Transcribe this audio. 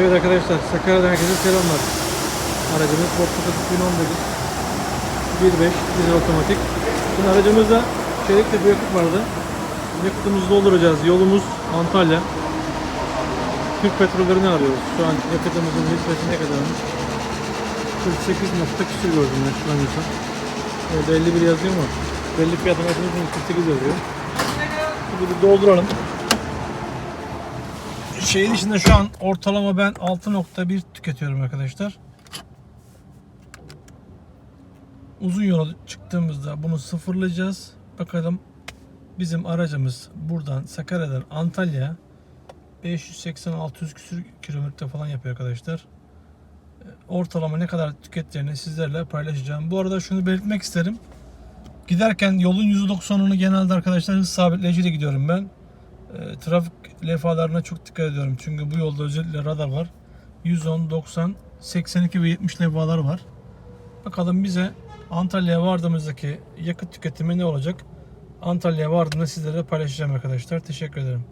Evet arkadaşlar Sakarya'dan herkese selamlar. Aracımız Focus 2019 1.5 dizel otomatik. Şimdi aracımızda çelikli bir yakıt vardı. Yakıtımızı dolduracağız. Yolumuz Antalya. Türk petrollerini arıyoruz. Şu an yakıtımızın litresi ne kadarmış? 48 nokta küsur gördüm ben şu an yoksa. Orada 51 yazıyor ama belli fiyatın altında 48 yazıyor. Şimdi bir dolduralım. Şehir içinde şu an ortalama ben 6.1 tüketiyorum arkadaşlar. Uzun yola çıktığımızda bunu sıfırlayacağız. Bakalım bizim aracımız buradan Sakarya'dan Antalya 580-600 küsür kilometre falan yapıyor arkadaşlar. E, Ortalama ne kadar tükettiğini sizlerle paylaşacağım. Bu arada şunu belirtmek isterim. Giderken yolun %90'ını genelde arkadaşlar hız sabitleyiciyle gidiyorum ben. E, trafik levhalarına çok dikkat ediyorum. Çünkü bu yolda özellikle radar var. 110, 90, 82 ve 70 levhalar var. Bakalım bize Antalya'ya vardığımızdaki yakıt tüketimi ne olacak? Antalya'ya vardığımda sizlere paylaşacağım arkadaşlar. Teşekkür ederim.